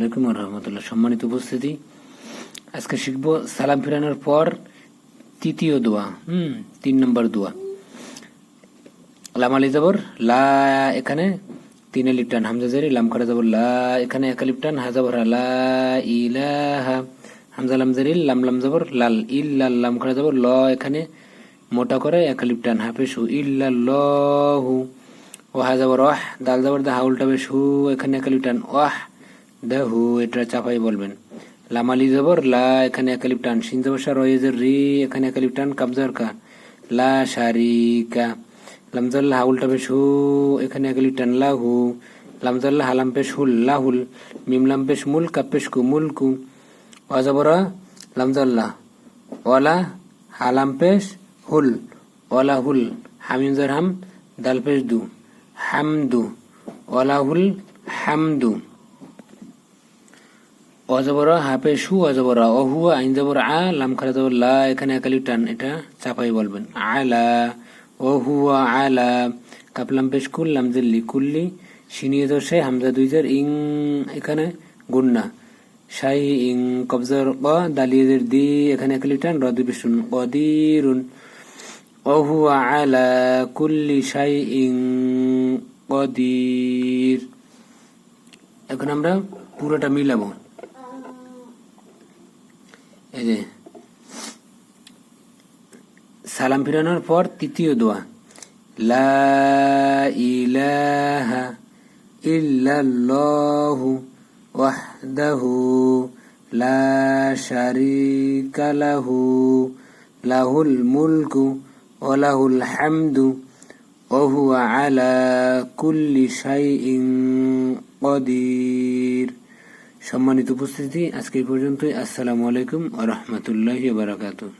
আলাইকুম রহমতুল্লাহ। সম্মানিত উপস্থিতি। আজকে শিখব সালাম ফিরানোর পর তৃতীয় দোয়া, হুম, তিন নম্বর দোয়া। লাম আলি যাবর লা এখানে তিন লিপটান হামজা জারি, লাম করা যাবর লা এখানে এক লিপটান হা যাবর লা ইলাহা, হামজা লাম জারি, লাম লাম যাবর লাল ইল্লাল লাম করা যাবর ল এখানে মোটা করে এক লিপটান হাফেশু ও হা যাবর ওয়াহ দাল যাবর দা হাউলটা বেশ হু, এখানে এক লিপটান ওয়াহ দেহু এটা চাপাই বলবেন। লামালি জবর, লা, এখানে একালিপ টান। সিন জবর সার রয়েজের রি, এখানে একালিপ টান। কাবজার কা। লা শারিকা লামজাল্লাহ হাউলটা পেশ হু, এখানে একালিপ টান। লাহু লামজাল্লাহ হালাম পেশ হুল লাহুল মিমলাম পেশ মুল কাপেশ কু মুলকু অজবরা লামজাল্লাহ ওয়ালা হালাম পেশ হুল। ওয়ালা হুল। হামিমজার হাম, দাল পেশ দু। হামদু ওয়ালা হুল হামদু অজবর হাফে সু অজবর অহু আইন জবর আ, লাম খারা জবর, লা, এখানে একালি টান, এটা চাপাই বলবেন। আলা অহু আলা, কাপলাম পেশ কুল্লাম জিল্লি কুল্লি সিনিয়ে দোষে হামজা দুইজার ইং, এখানে গুন্না। শাই ইং, কবজার ক দালিয়েদের দি, এখানে একালি টান রদি বিশুন কদিরুন আলা, কুল্লি শাই ইং কদির এখন আমরা পুরোটা মিলাবো। এই যে, সালাম ফিরানোর পর তৃতীয় দোয়া। লা ইলাহা ইল্লাল্লাহু ওয়াহদাহু লা শারিকা লাহু, লাহুল মুলকু ওয়া লাহুল হামদু ওয়া আলা কুল্লি শাইইন কদির। সম্মানিত উপস্থিতি আজকে পর্যন্তই। আসসালামু আলাইকুম আ রহমতুল্লাহ বারাকাতুহ।